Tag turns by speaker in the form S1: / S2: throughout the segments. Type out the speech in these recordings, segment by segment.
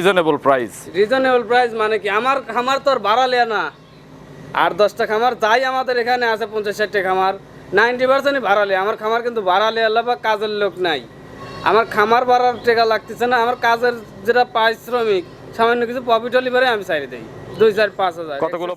S1: Reasonable price
S2: reasonable price মানে কি? আমার খামার তো আর বাড়ালে না। আর দশটা খামার তাই আমাদের এখানে আছে পঞ্চাশ ষাটটা খামার। নাইনটি পার্সেন্টই বাড়ালে। আমার খামার কিন্তু বাড়ালে লেয়া বা কাজের লোক নাই। আমার খামার বাড়ার টেকা লাগতেছে না। আমার কাজের যেটা পারিশ্রমিক সামান্য কিছু প্রফিট হলে পরে আমি সাইড দিই। দুই চার পাঁচ হাজার।
S1: কতগুলো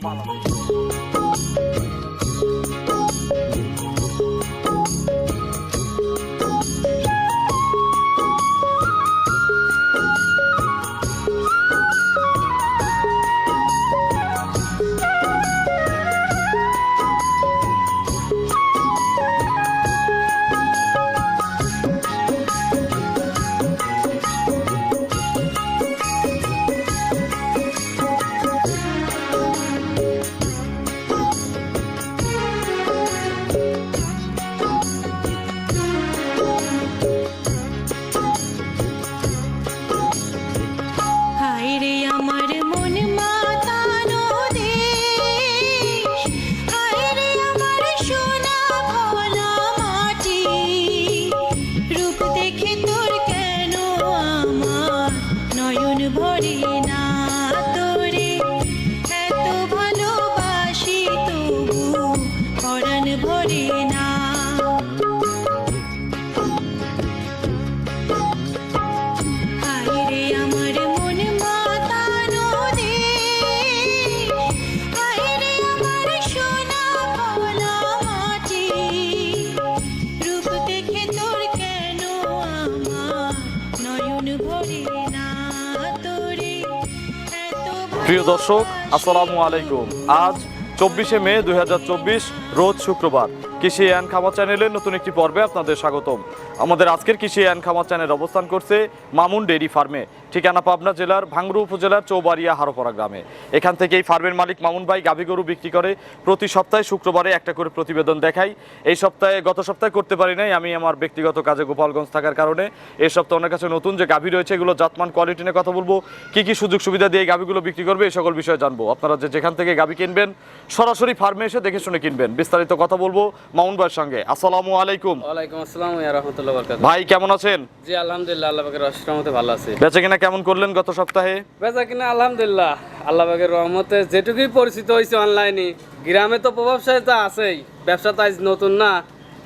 S1: প্রিয় দর্শক আসসালামু আলাইকুম। আজ চব্বিশে মে দু হাজার চব্বিশ রোজ শুক্রবার কৃষি অ্যান্ড খামার চ্যানেলের নতুন একটি পর্বে আপনাদের স্বাগতম। আমাদের আজকের কৃষি অ্যান্ড খামার চ্যানেল অবস্থান করছে মামুন ডেইরি ফার্মে, ঠিকানা পাবনা জেলার ভাঙ্গুরু উপজেলার চৌবাড়িয়া হারোপাড়া গ্রামে। এখান থেকে এই ফার্মের মালিক মামুন ভাই গাভী গরু বিক্রি করে প্রতি সপ্তাহে শুক্রবারে একটা করে প্রতিবেদন দেখাই। এই সপ্তাহে, গত সপ্তাহে করতে পারি নাই আমি আমার ব্যক্তিগত কাজে গোপালগঞ্জ থাকার কারণে। এই সপ্তাহে ওনার কাছে নতুন যে গাভী রয়েছে, এগুলো জাতমান কোয়ালিটি নিয়ে কথা বলব। কি কি সুযোগ সুবিধা দিয়ে গাভীগুলো বিক্রি করবে, এই সকল বিষয়ে জানব। আপনারা যে যেখান থেকে গাভী কিনবেন, সরাসরি ফার্মে এসে দেখে শুনে কিনবেন। বিস্তারিত কথা বলব মামুন ভাইয়ের সঙ্গে। আসসালামু আলাইকুম।
S2: ওয়ালাইকুম আসসালাম ইয়া রহমতুল্লাহ বরকাত
S1: ভাই কেমন আছেন?
S2: জি আলহামদুলিল্লাহ আল্লাহ পাকের রহমতে ভালো আছি।
S1: বেচে কিনা কেমন করলেন গত সপ্তাহে?
S2: বেচা কিনা আলহামদুলিল্লাহ আল্লাহ পাকের রহমতে যেটুকুই পরিচিত হয়েছে অনলাইনে গ্রামে তো প্রভাবশালী তো আছেই ব্যবসা তো আজ নতুন না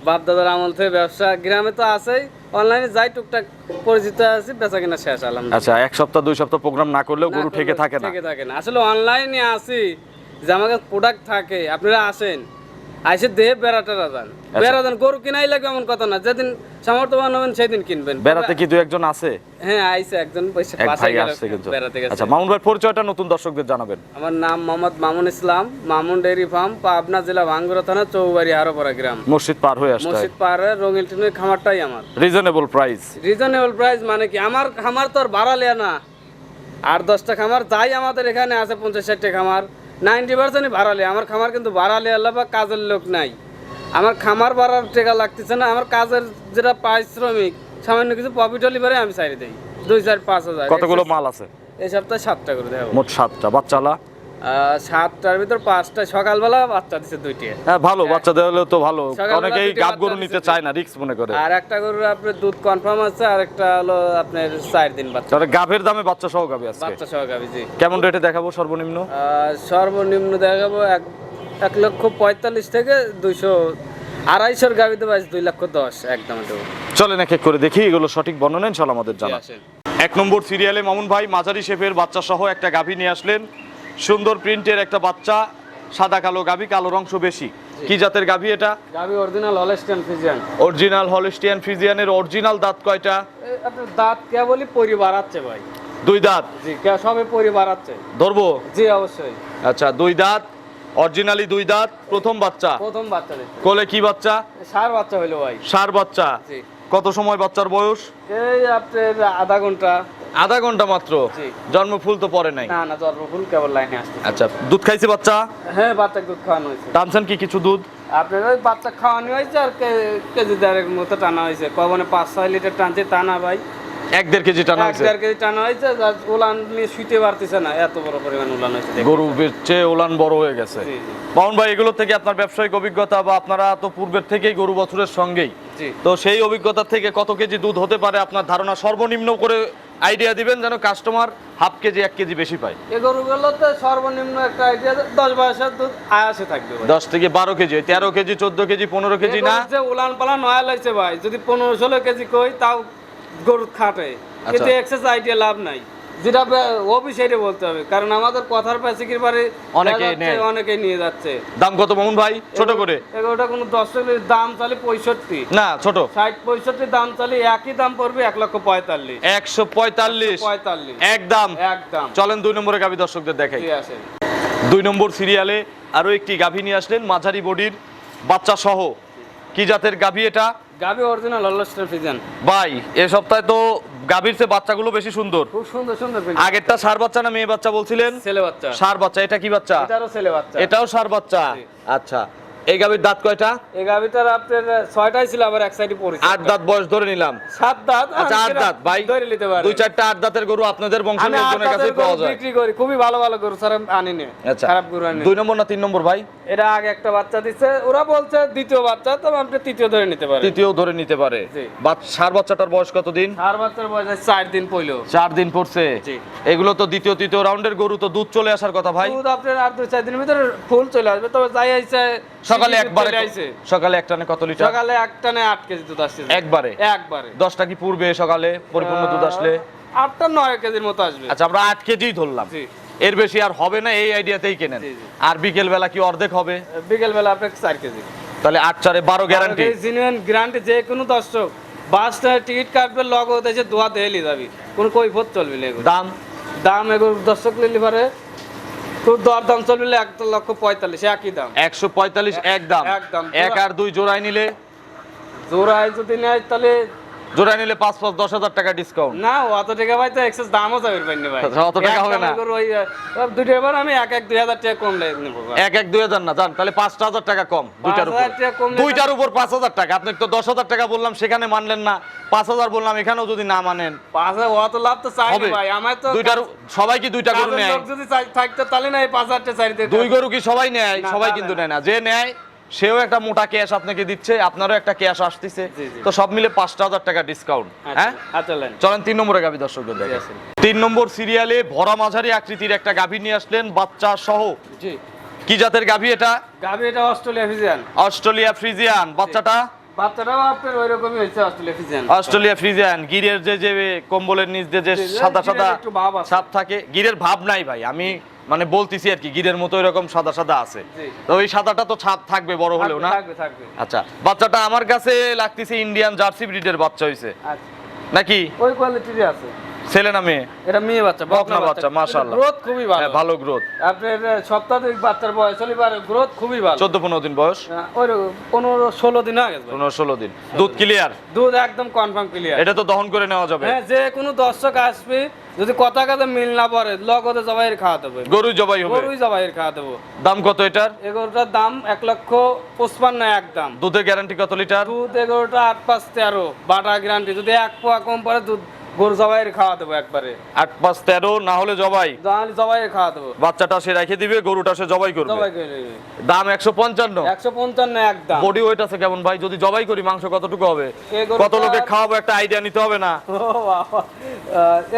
S2: বাপ দাদার আমল থেকে ব্যবসা গ্রামে তো আছেই অনলাইনে যাই টুকটাক পরিচিত আছি বেচা কিনা শেষ আলহামদুলিল্লাহ।
S1: আচ্ছা এক সপ্তাহ দুই সপ্তাহ প্রোগ্রাম না করলেও গরু ঠেকে থাকে না।
S2: থেকে থাকে না। আসলে অনলাইনে আসি যে আমার কাছে প্রোডাক্ট থাকে আপনারা আসেন আইসে দেহে বেড়াটা যান
S1: আচ্ছা।
S2: বেড়া যান গরু কিনাই লাগবে এমন কথা না। যেদিন সামর্থ্যবান হবেন সেদিন কিনবেন।
S1: বেড়াতে কি দু একজন আছে?
S2: হ্যাঁ আইসে একজন পয়সা পাশে
S1: আসছে কিন্তু।
S2: বেড়াতে গেছে।
S1: আচ্ছা মামুন ভাইয়ের পরিচয়টা নতুন দর্শকদের জানাবেন।
S2: আমার নাম মোহাম্মদ মামুন ইসলাম মামুন ডেয়ারি ফার্ম পাবনা জেলা ভাঙ্গুরা থানা চৌবাড়ি হারোপাড়া গ্রাম।
S1: মসজিদ পার হয়ে হয়
S2: মসজিদ পাহাড়ে রঙিন টিনের খামারটাই আমার।
S1: রিজনেবল প্রাইস
S2: রিজনেবল প্রাইস মানে কি? আমার খামার তো আর ভাড়া লেয়া না। আর দশটা খামার তাই আমাদের এখানে আছে পঞ্চাশ ষাটটা খামার। নাইনটি পার্সেন্টই বাড়ালে আমার খামার কিন্তু ভাড়া আল্লাহ বা কাজের লোক নাই। আমার খামার ভাড়ার টেকা লাগতেছে না আমার কাজের যেটা পারিশ্রমিক সামান্য কিছু প্রফিট হলে পরে আমি সাইড দিই। দুই চার পাঁচ হাজার
S1: কতগুলো মাল আছে?
S2: এই সপ্তাহে সাতটা করে দেবো
S1: মোট সাতটা। বাচ্চালা?
S2: সাতটার ভিতর পাঁচটা সকালবেলা বাচ্চা দিচ্ছে দুইটি।
S1: হ্যাঁ ভালো বাচ্চা দেওয়া তো ভালো। অনেকেই গাব গরু নিতে চায় না রিস্ক মনে করে।
S2: আর একটা গরুর আপনার দুধ কনফার্ম আছে আর একটা হলো আপনার চার দিন বাচ্চা।
S1: তাহলে গাভের দামে বাচ্চা সহ গাভি আজকে?
S2: বাচ্চা সহ গাবি জি।
S1: কেমন রেটে দেখাবো সর্বনিম্ন?
S2: সর্বনিম্ন দেখাবো এক এক লক্ষ পঁয়তাল্লিশ থেকে দুইশো আড়াইশোর গাবিতে পাইছে দুই লক্ষ দশ একদম
S1: চলেন এক এক করে দেখি এগুলো সঠিক বর্ণনা ইনশাল্লাহ আমাদের জানা। এক নম্বর সিরিয়ালে মামুন ভাই মাঝারি শেফের বাচ্চা সহ একটা গাভী নিয়ে আসলেন। সুন্দর প্রিন্টের একটা বাচ্চা সাদা কালো গাভী কালো অংশ বেশি। কি জাতের গাভী এটা?
S2: গাবি original Holstein Friesian
S1: original Holstein ফিজিয়ানের original দাঁত কয়টা?
S2: আপনার দাঁত কেবলই পরিবার আছে ভাই।
S1: দুই দাঁত?
S2: জি কে- সবে পরিবার আছে।
S1: ধরবো?
S2: জি অবশ্যই।
S1: আচ্ছা দুই দাঁত অরিজিনালি দুই দাঁত প্রথম বাচ্চা।
S2: প্রথম বাচ্চা
S1: কোলে কি বাচ্চা?
S2: সার বাচ্চা হইল ভাই।
S1: সার বাচ্চা।
S2: জি।
S1: কত সময় বাচ্চার বয়স?
S2: এই আপনার আধা ঘণ্টা।
S1: আধা ঘণ্টা মাত্র। জন্ম ফুল তো পরে নাই।
S2: না না জন্মফুল কেবল লাইনে আসছে
S1: আচ্ছা দুধ খাইছে বাচ্চা?
S2: হ্যাঁ বাচ্চা দুধ খাওয়ানো হয়েছে।
S1: টানছেন কি কিছু দুধ?
S2: আপনার ওই বাচ্চা খাওয়ানো হয়েছে আর কেজি দেড়েক মতো টানা হয়েছে। কবনে পাঁচ ছয় লিটার টানছে টানা ভাই।
S1: এক দেড় কেজি টানা হয়েছে?
S2: এক দেড় কেজি টানা হয়েছে উলান নিয়ে শুইতে পারতেছে না। এত বড় পরিমাণ উলান হয়েছে
S1: গরু বেচে ওলান বড় হয়ে গেছে।
S2: জি, জি।
S1: ভাই এগুলো থেকে আপনার ব্যবসায়িক অভিজ্ঞতা বা আপনারা তো পূর্বের থেকেই গরু বছরের সঙ্গেই।
S2: জি।
S1: তো সেই অভিজ্ঞতা থেকে কত কেজি দুধ হতে পারে? আপনার ধারণা সর্বনিম্ন করে আইডিয়া দিবেন যেন কাস্টমার হাফ কেজি এক কেজি বেশি পায়।
S2: এই গরুগুলোতে সর্বনিম্ন একটা আইডিয়া দশ বয়সের দুধ আয়াসে থাকবে
S1: দশ থেকে বারো কেজি তেরো কেজি চোদ্দ কেজি পনেরো কেজি না?
S2: যে উলান পালা নয়া লাগছে ভাই যদি পনেরো ষোলো কেজি কই তাও গরু খাটে। কিন্তু। এক্সেস আইডিয়া লাভ নাই। যেটা অফিসে বলতে হবে কারণ আমাদের কথার প্যাসিকির পারে
S1: অনেকেই
S2: অনেকে নিয়ে। যাচ্ছে।
S1: দাম কত মামুন ভাই? ছোট করে।
S2: ওটা কোনো দশ দাম চালে পঁয়ষট্টি।
S1: না ছোট।
S2: ষাট পঁয়ষট্টি দাম চালে একই দাম পড়বে এক লক্ষ পঁয়তাল্লিশ।
S1: একশো পঁয়তাল্লিশ।
S2: পঁয়তাল্লিশ। এক দাম।
S1: একদম।
S2: একদম
S1: চলেন দুই নম্বরে গাভী দর্শকদের দেখাই। দুই নম্বর সিরিয়ালে আরও একটি গাভী নিয়ে আসলেন মাঝারি বডির বাচ্চা সহ কি জাতের গাভী এটা?
S2: গাবি অরিজিনাল হলস্টাইন ফ্রিজিয়ান।
S1: ভাই এ সপ্তাহে তো গাভীর চেয়ে বাচ্চাগুলো বেশি সুন্দর।
S2: খুব সুন্দর সুন্দর
S1: আগেরটা সার বাচ্চা না মেয়ে বাচ্চা বলছিলেন?
S2: ছেলে বাচ্চা।
S1: সার বাচ্চা এটা কি বাচ্চা?
S2: এটাও ছেলে বাচ্চা।
S1: এটাও সার বাচ্চা। আচ্ছা। এই গাভীর দাঁত কয়টা?
S2: এই গাবিটার আপনার ছয়টাই ছিল আবার এক সাইডে পড়েছে।
S1: আট দাঁত বয়স ধরে নিলাম।
S2: সাত দাঁত
S1: আচ্ছা আট দাঁত ভাই।
S2: ধরে নিতে পারে।
S1: দুই চারটা আট দাঁতের গরু আপনাদের বংশের লোকজনের কাছে পাওয়া যায়।
S2: বিক্রি করি খুবই ভালো ভালো গরু স্যার আনি নি
S1: আচ্ছা।
S2: খারাপ গরু আনি
S1: দুই নম্বর না তিন নম্বর ভাই?
S2: এটা আগে একটা বাচ্চা দিচ্ছে ওরা বলছে দ্বিতীয় বাচ্চা তবে আপনি তৃতীয় ধরে নিতে পারেন।
S1: তৃতীয় ধরে নিতে পারে। ষাঁড় বাচ্চাটার বয়স কতদিন?
S2: চার বাচ্চার বয়স চার দিন পইলো।
S1: চার দিন পড়ছে। এগুলো তো দ্বিতীয় তৃতীয় রাউন্ডের গরু তো দুধ চলে আসার কথা ভাই।
S2: দুধ আপনার আর দুই চার দিনের ভিতরে ফুল চলে আসবে তবে যাই আইছে
S1: সকালে একবারে সকালে একটানে কত লিটার?
S2: সকালে একটানে আট কেজি দুধ আসছে
S1: একবারে?
S2: একবারে।
S1: দশটা কি পূর্বে সকালে পরিপূর্ণ দুধ আসলে?
S2: আটটা নয় কেজির মতো আসবে।
S1: আচ্ছা আমরা আট কেজি ধরলাম।
S2: জি।
S1: এর বেশি আর হবে না এই আইডিয়াতেই কেনেন। আর বিকেল বেলা কি অর্ধেক হবে?
S2: বিকেল বেলা আপনার চার কেজি।
S1: তাহলে আট চারে বারো গ্যারান্টি
S2: জেনুইন গ্যারান্টি যে কোনো দর্শক বাস টিকিট কাটবে লগত এসে দোয়া দেলি যাবি কোনো কৈফত চলবে না
S1: দাম?
S2: দাম এগুলো দর্শক নিলে পারে তোর দর দাম চলবে এক লক্ষ পঁয়তাল্লিশ একই দাম।
S1: একশো পঁয়তাল্লিশ এক দাম।
S2: একদম।
S1: এক আর দুই জোড়ায় নিলে?
S2: জোড়ায় যদি নেয় তাহলে
S1: জোড়ায় নিলে পাঁচ পাঁচ দশ হাজার টাকা ডিসকাউন্ট
S2: না অত টাকা ভাই তো এক্সেস দামও যাবে পাইনি ভাই।
S1: অত টাকা হবে না?
S2: ওই দুইটা এবার আমি এক এক দুই হাজার টাকা কম নেব
S1: এক এক দুই হাজার না জান তাহলে পাঁচটা হাজার টাকা কম দুইটার উপর।
S2: 5,000 টাকা কম নিলে-
S1: দুইটার উপর পাঁচ হাজার টাকা আপনি তো দশ হাজার টাকা বললাম সেখানে মানলেন না। পাঁচ হাজার বললাম এখানেও যদি না মানেন।
S2: পাঁচ হাজার অত লাভ তো চাই ভাই আমার তো
S1: দুইটার সবাই কি দুইটা গরু নেয়?
S2: যদি থাকতো তাহলে না এই পাঁচ হাজার টাকা চাইতে
S1: দুই গরু কি সবাই নেয়? সবাই কিন্তু নেয় না। যে নেয় সেও একটা মোটা ক্যাশ আপনাকে দিচ্ছে আপনারও একটা ক্যাশ আসতেছে। তো সব মিলে পাঁচটা হাজার টাকা ডিসকাউন্ট হ্যাঁ?
S2: আচ্ছা
S1: চলেন তিন নম্বরে গাভী দর্শকদের তিন নম্বর সিরিয়ালে ভরা মাঝারি আকৃতির একটা গাভী নিয়ে আসলেন বাচ্চা সহ। কি জাতের গাভী এটা?
S2: গাবি এটা অস্ট্রেলিয়া ফ্রিজিয়ান।
S1: Australia Friesian. বাচ্চাটা?
S2: বাচ্চাটাও আপনার ওই হয়েছে অস্ট্রেলিয়া
S1: ফ্রিজিয়ান। গিরের যে যে কম্বলের নিচ দিয়ে যে সাদা সাদা ছাপ থাকে গিরের ভাব নাই ভাই। আমি মানে বলতেছি আর কি গিরের মতো এরকম সাদা সাদা আছে। তো ওই সাদাটা তো ছাপ থাকবে বড় হলেও না? আচ্ছা বাচ্চাটা আমার কাছে লাগতেছে ইন্ডিয়ান জার্সি ব্রিডের বাচ্চা হইছে।
S2: আচ্ছা।
S1: নাকি?
S2: ওই কোয়ালিটির আছে।
S1: ছেলে না মেয়ে?
S2: এটা মেয়ে বাচ্চা
S1: বকনা বাচ্চা, মাশাআল্লাহ।
S2: গ্রোথ খুবই ভালো।
S1: হ্যাঁ, ভালো গ্রোথ
S2: আপনার সপ্তাহ বাচ্চার বয়স হলে পারে গ্রোথ খুবই ভালো।
S1: চোদ্দ পনেরো দিন বয়স?
S2: ওই রকম পনেরো ষোলো দিন আগে
S1: পনেরো ষোলো দিন। দুধ ক্লিয়ার
S2: দুধ একদম কনফার্ম ক্লিয়ার
S1: এটা তো দহন করে নেওয়া যাবে।
S2: হ্যাঁ যে কোনো দর্শক আসবে যদি কথা কথা মিল না পড়ে লগতে জবাইয়ের খাওয়া দেবো।
S1: গরু জবাই হবে।
S2: গরুই জবাইয়ের খাওয়া দেবো।
S1: দাম কত এটার?
S2: এগারোটার দাম এক লক্ষ পঁচপান্ন একদম
S1: দুধের গ্যারান্টি কত লিটার?
S2: দুধ এগারোটা আট পাঁচ তেরো। বাটা গ্যারান্টি যদি এক পোয়া কম পড়ে দুধ গরু জবাইয়ের খাওয়া দেবো একবারে।
S1: আট পাঁচ তেরো না হলে জবাই।
S2: তাহলে জবাইয়ের খাওয়া দেবো।
S1: বাচ্চাটা সে রেখে দিবে গরুটা সে জবাই করবে।
S2: জবাই করে
S1: দাম একশো পঞ্চান্ন।
S2: একশো পঞ্চান্ন একদম।
S1: বডি ওয়েট আছে কেমন ভাই? যদি জবাই করি মাংস কতটুকু হবে? কত লোকে খাওয়াবো একটা আইডিয়া নিতে হবে না।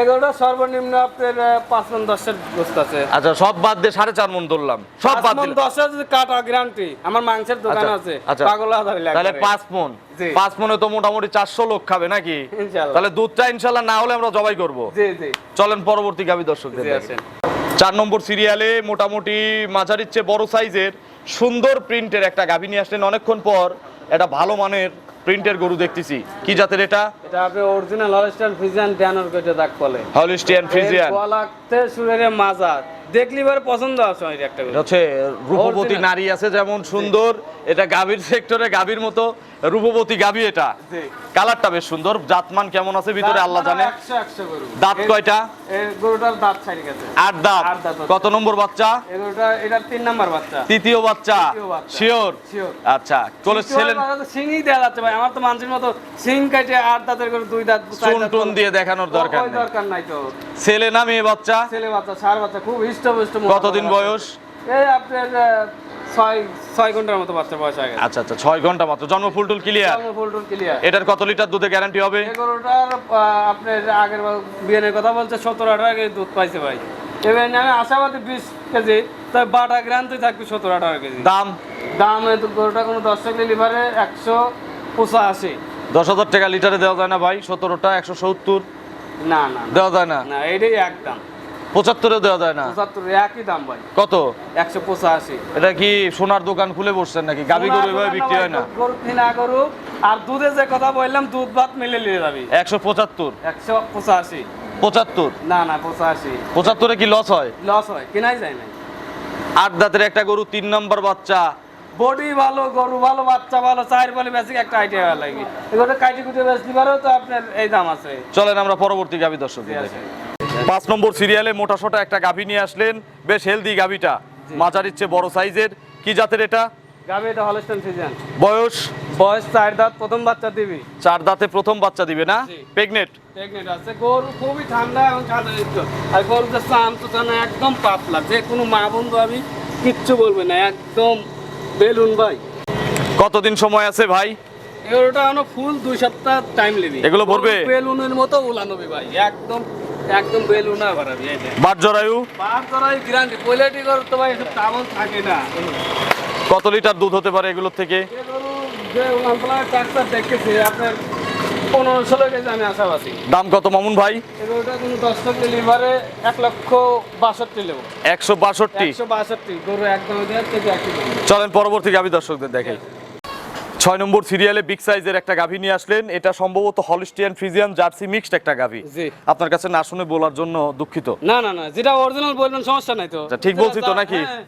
S2: এগারোটা সর্বনিম্ন আপনার পাঁচ মন দশের গোস্ত আছে।
S1: আচ্ছা সব বাদ দিয়ে সাড়ে চার মন ধরলাম। সব বাদ
S2: মন দশের কাটা গ্যারান্টি আমার মাংসের দোকান
S1: আচ্ছা,
S2: আছে।
S1: আচ্ছা।
S2: পাগল
S1: তাহলে পাঁচ মন। পাঁচ মনে তো মোটামুটি চারশো লোক খাবে নাকি? তাহলে দুধটা ইনশাল্লাহ না হলে আমরা জবাই করব। চলেন পরবর্তী দর্শকদের দেখি।
S2: আছেন
S1: চার নম্বর সিরিয়ালে মোটামুটি মাঝারির চেয়ে বড় সাইজের সুন্দর প্রিন্টের একটা গাভী নিয়ে আসলেন। অনেকক্ষণ পর এটা ভালো মানের প্রিন্টের গরু দেখতেছি। কি জাতের এটা?
S2: এটা আপনি অরিজিনাল হলস্টাইন ফ্রিজিয়ান ড্যানোর কেটে দাগ বলে
S1: হলিস্টিয়ান ফ্রিজিয়ান
S2: গলাতে সুরের মাজা দেখলি এবার পছন্দ আছে একটা
S1: হচ্ছে রূপবতী নারী আছে যেমন সুন্দর এটা গাভীর সেক্টরে গাভীর মতো রূপবতী গাভী এটা। কালারটা বেশ সুন্দর জাতমান কেমন আছে ভিতরে আল্লাহ জানে। দাঁত কয়টা?
S2: গরুটার দাঁত ছাড়ি গেছে
S1: আট দাঁত। কত নম্বর বাচ্চা?
S2: এই গরুটা এটার তিন নাম্বার বাচ্চা।
S1: তৃতীয় বাচ্চা। শিওর আচ্ছা কোলে ছেলেন
S2: সিংই দেওয়া যাচ্ছে ভাই। আমার তো মানুষের মতো সিং কাটে আট দাঁতের করে দুই দাঁত
S1: চুন টুন দিয়ে দেখানোর দরকার
S2: দরকার নাই তো।
S1: ছেলে না মেয়ে বাচ্চা?
S2: ছেলে বাচ্চা সার বাচ্চা খুব
S1: কতদিন বয়স?
S2: এই আপনার ছয় ছয় ঘণ্টার মতো বয়স গেছে।
S1: আচ্ছা আচ্ছা ছয় ঘণ্টা মাত্র। জন্ম ফুল টুল ক্লিয়ার
S2: ফুল টুল ক্লিয়ার
S1: এটার কত লিটার দুধে গ্যারান্টি হবে?
S2: আপনার আগের বিয়ানের কথা বলছে সতেরো আঠারো কেজি দুধ পাইছে ভাই। এবার আমি আশাবাদী বিশ কেজি তাই বাটা থাকবে সতেরো আঠারো কেজি।
S1: দাম?
S2: দাম গরুটা কোনো দশ টাকা লিভারে একশো পঁচাশি।
S1: দশ হাজার টাকা লিটারে দেওয়া যায় না ভাই সতেরোটা একশো সত্তর?
S2: না না।
S1: দেওয়া যায় না?
S2: না এটাই এক দাম।
S1: পঁচাত্তরেও দেওয়া যায় না?
S2: পঁচাত্তর একই দাম ভাই।
S1: কত?
S2: একশো পঁচাশি।
S1: এটা কি সোনার দোকান খুলে বসছেন নাকি? গাবি গরু এভাবে বিক্রি হয় না?
S2: গরু কিনা গরু আর দুধে যে কথা বললাম দুধ ভাত মিলে নিয়ে যাবি।
S1: একশো পঁচাত্তর?
S2: একশো পঁচাশি।
S1: পঁচাত্তর?
S2: না না পঁচাশি।
S1: পঁচাত্তরে কি লস হয়?
S2: লস হয় কেনাই যায় না
S1: আট দাঁতের একটা গরু তিন নম্বর বাচ্চা।
S2: বডি ভালো গরু ভালো বাচ্চা ভালো চায়ের বলে বেশি একটা আইডিয়া লাগে। এগুলো কাইটি কুটে বেশি পারেও তো আপনার এই দাম আছে।
S1: চলেন আমরা পরবর্তী গাভি দর্শক দেখি। পাঁচ নম্বর সিরিয়ালে মোটা সোটা একটা গাভি নিয়ে আসলেন। বেশ হেলদি গাভিটা। মাঝার ইচ্ছে বড় সাইজের কি জাতের এটা?
S2: হলস্টেন সিজন
S1: বয়স?
S2: বয়স চার দাঁত প্রথম বাচ্চা দিবি।
S1: চার দাঁতে প্রথম বাচ্চা দিবে না?
S2: জি।
S1: প্রেগনেট
S2: আছে। গরু খুবই ঠান্ডা এবং আর গরু যে চাম তো চানা একদম পাতলা। যে কোনো মা বন্ধু আমি কিচ্ছু বলবে না। একদম বেলুন ভাই।
S1: কতদিন সময় আছে ভাই?
S2: এগুলোটা ফুল দুই সপ্তাহ টাইম নেবি
S1: এগুলো ভরবে?
S2: বেলুনের মতো উলানবি ভাই। একদম একদম বেলুনা যে
S1: বাট জরায়ু?
S2: বার ধরাই গ্যারান্টি কোয়ালিটি গরু তো ভাই এসব থাকে না।
S1: কত লিটার দুধ হতে পারে এগুলোর থেকে?
S2: যে ট্রাক্টর দেখেছি আপনার পনেরো ষোলো কেজি আমি আশাবাসী
S1: দাম কত মামুন ভাই?
S2: এগুলোটা কোনো দশ লিভারে এক লক্ষ বাষট্টি নেব
S1: একশো বাষট্টি?
S2: একশো গরু একদম।
S1: চলেন পরবর্তী গাভি দর্শকদের দেখাই। ছয় নম্বর সিরিয়ালে বিগ সাইজের একটা গাভী নিয়ে আসলেন। এটা সম্ভবত হলিস্টিয়ান ফ্রিজিয়ান জার্সি মিক্সড একটা গাভী।
S2: জি।
S1: আপনার কাছে না শুনে বলার জন্য দুঃখিত।
S2: না না না যেটা অরিজিনাল বলবেন সমস্যা নাই তো।
S1: আচ্ছা, ঠিক বলছি তো নাকি?
S2: হ্যাঁ,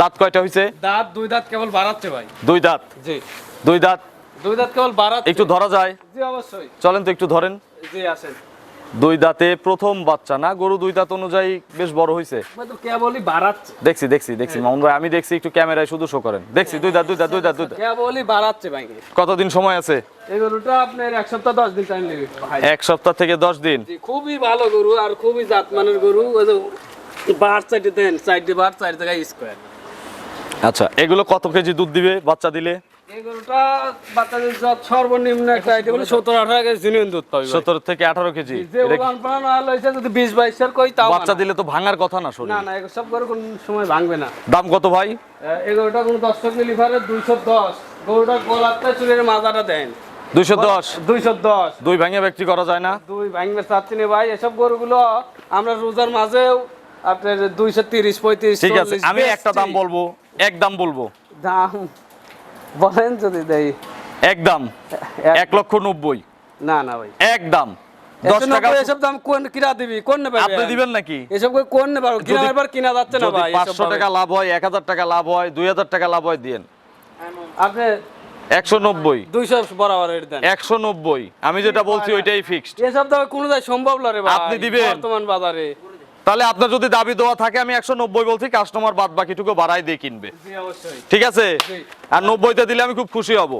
S1: দাঁত কয়টা হয়েছে
S2: দাঁত দুই দাঁত কেবল বাড়াচ্ছে ভাই।
S1: দুই দাঁত?
S2: জি।
S1: দুই দাঁত?
S2: দুই দাঁত কেবল বাড়াচ্ছে।
S1: একটু ধরা যায়?
S2: জি অবশ্যই।
S1: চলেন তো একটু ধরেন।
S2: জি আসেন।
S1: দুই দাঁতে প্রথম বাচ্চা না গরু দুই দাঁত অনুযায়ী বেশ বড় হয়েছে দেখছি দেখছি দেখছি মামুন ভাই আমি দেখছি একটু ক্যামেরায় শুধু শো করেন। দেখছি দুই দাঁত দুই দাঁত দুই দাঁত দুই দাঁত।
S2: বাড়াচ্ছে ভাই।
S1: কতদিন সময় আছে?
S2: এই গরুটা আপনার এক সপ্তাহ দশ দিন টাইম নেবে
S1: এক সপ্তাহ থেকে দশ দিন।
S2: খুবই ভালো গরু আর খুবই জাতমানের গরু। বার সাইডে দেন সাইডে বার সাইড জায়গায় স্কোয়ার
S1: আচ্ছা এগুলো কত কেজি দুধ দিবে বাচ্চা দিলে?
S2: এই বাচ্চাদের যত সর্বনিম্ন একটা আইটেম হলো সত্তর আঠারো কেজি জিনিয়ন দুধ পাবে ভাই।
S1: সতেরো থেকে আঠারো কেজি।
S2: যে
S1: এটা
S2: পালান আল হয়েছে যদি বিশ বাইশের কই তাও
S1: বাচ্চা দিলে তো ভাঙার কথা না শরীর।
S2: না না এগুলো সব গরু কোন সময় ভাঙবে না।
S1: দাম কত ভাই?
S2: এই গরুটা কোনো দশ লিভারে দুইশো দশ। গরুটা গোলাপটা চুলের মাজাটা দেন।
S1: দুইশো দশ?
S2: দুইশো দশ।
S1: দুই ভাঙে ব্যক্তি করা যায় না?
S2: দুই ভাঙবে চাচ্ছি না ভাই। এসব গরুগুলো আমরা রোজার মাঝেও আপনার দুইশো তিরিশ পঁয়ত্রিশ
S1: ঠিক আছে আমি একটা দাম বলব এক দাম বলব।
S2: দাম বলেন যদি দেই।
S1: এক দাম
S2: এক-
S1: লক্ষ নব্বই।
S2: না না ভাই।
S1: এক দাম দশ
S2: একশো
S1: টাকা
S2: এসব দাম কোন কিনা দিবি? কোন নেবে
S1: আপনি দিবেন নাকি?
S2: এসব কোন নেবে? কিনা
S1: যদি-
S2: এবার কিনা যাচ্ছে না ভাই
S1: পাঁচশো। টাকা লাভ হয় এক হাজার টাকা লাভ হয় দুই হাজার টাকা লাভ হয় দিন
S2: আপনি
S1: একশো নব্বই।
S2: দুইশো বরাবর
S1: একশো নব্বই। আমি যেটা বলছি ওইটাই ফিক্সড
S2: এসব দামে কোনো দায় সম্ভব না রে ভাই
S1: আপনি দিবেন?
S2: বর্তমান বাজারে।
S1: তাহলে আপনার যদি দাবি দেওয়া থাকে আমি একশো নব্বই বলছি কাস্টমার বাদ বাকিটুকু বাড়াই দিয়ে কিনবে। ঠিক আছে? আর নব্বইতে দিলে আমি খুব খুশি হব।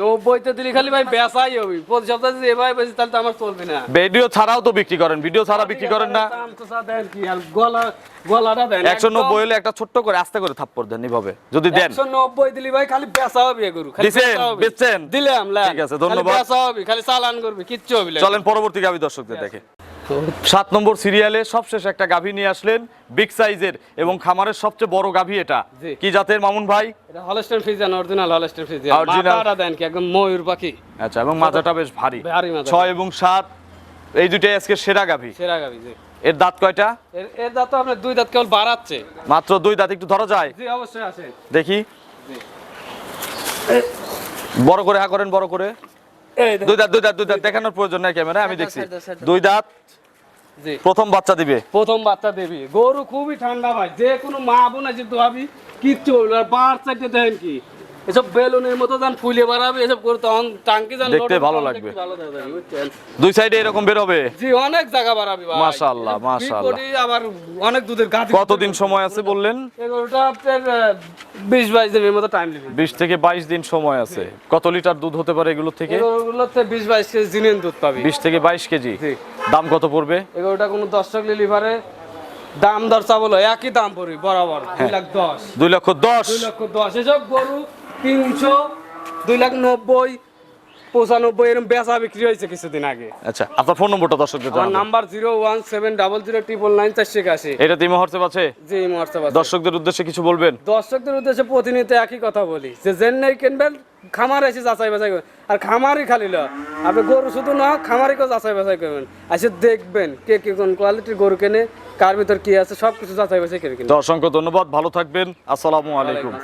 S2: নব্বইতে দিলি খালি ভাই বেচাই হবে। প্রতি সপ্তাহে যদি এভাবে বেশি তাহলে তো আমার চলবে না।
S1: ভিডিও ছাড়াও তো বিক্রি করেন। ভিডিও ছাড়া বিক্রি করেন না।
S2: দাম তো চা দেন কি? আর গলা গলাটা দেন।
S1: একশো নব্বই হলে একটা ছোট্ট করে আস্তে করে থাপ্পড় দেন এইভাবে যদি দেন।
S2: একশো নব্বই দিলি ভাই খালি বেচা হবে গরু।
S1: বেচছেন?
S2: দিলাম
S1: ঠিক আছে, ধন্যবাদ।
S2: বেচা হবে খালি চালান করবি কিচ্ছু হবে না।
S1: চলেন পরবর্তী গাভী দর্শকদের দেখে। সাত নম্বর সিরিয়ালে সবশেষ একটা গাভী নিয়ে আসলেন বিগ সাইজের এবং খামারের সবচেয়ে বড় গাভী এটা। কি জাতের মামুন ভাই?
S2: এটা Holstein Friesian original Holstein Friesian মাথাটা দেন কি একদম ময়ূর পাখি।
S1: আচ্ছা এবং মাজাটা বেশ ভারী।
S2: ভারী মাথা।
S1: ছয় এবং সাত এই দুটাই আজকে সেরা গাভী।
S2: সেরা গাবি জি।
S1: এর দাঁত কয়টা?
S2: এর দাঁত তো আপনার দুই দাঁত কেবল বাড়াচ্ছে।
S1: মাত্র দুই দাঁত একটু ধরা যায়?
S2: জি অবশ্যই আছে।
S1: দেখি। বড় করে হা করেন বড় করে। দুই দাঁত দুই দাঁত দুই দাঁত দেখানোর প্রয়োজন নাই ক্যামেরা আমি দেখছি। দুই দাঁত প্রথম বাচ্চা দিবে।
S2: প্রথম বাচ্চা দেবি। গরু খুবই ঠান্ডা ভাই যে কোনো মা বোন আছে তো ভাবি কিচ্ছু বার দেন কি? এসব বেলুনের মতো যান ফুলে বাড়াবে এসব করে তখন টাঙ্কি যান
S1: দেখতে ভালো লাগবে।
S2: লাগবে?
S1: দুই সাইডে এরকম বেরোবে?
S2: জি অনেক জায়গা বাড়াবি
S1: মাশাআল্লাহ, মাশাআল্লাহ।
S2: আবার অনেক দুধের গাছ
S1: কতদিন সময় আছে বললেন?
S2: এগুলোটা আপনার বিশ বাইশ দিনের মতো টাইম নেবে
S1: বিশ থেকে বাইশ দিন সময় আছে। কত লিটার দুধ হতে পারে এগুলো থেকে?
S2: এগুলোতে বিশ বাইশ কেজি জিনিয়ন দুধ পাবি।
S1: বিশ থেকে বাইশ কেজি।
S2: জি।
S1: দাম কত পড়বে?
S2: এগুলোটা কোনো দশ টাকা লিভারে দাম দর চাবল একই দাম পড়ি বরাবর। দুই লাখ দশ।
S1: দুই লক্ষ দশ।
S2: দুই লক্ষ দশ। এসব গরু তিনশো দুই লাখ নব্বই পঁচানব্বই এরকম বেচা বিক্রি হয়েছে কিছুদিন আগে।
S1: আচ্ছা আপনার ফোন নম্বরটা দর্শকদের
S2: আমার number zero one seven double zero triple nine চারশো একাশি
S1: এটা তিমা হোয়াটসঅ্যাপ আছে?
S2: জি হোয়াটসঅ্যাপ আছে।
S1: দর্শকদের উদ্দেশ্যে কিছু বলবেন?
S2: দর্শকদের উদ্দেশ্যে প্রতিনিয়ত একই কথা বলি যে জেন্নাই কিনবেন খামার এসে যাচাই বাছাই করবেন। আর খামারই খালি ল আপনি গরু শুধু না খামারিকেও যাচাই বাছাই করবেন। এসে দেখবেন কে কি কোন কোয়ালিটির গরু কেনে কার ভিতর কি আছে সব কিছু যাচাই বাছাই করে কিনবেন।
S1: অসংখ্য ধন্যবাদ ভালো থাকবেন। আসসালামু আলাইকুম।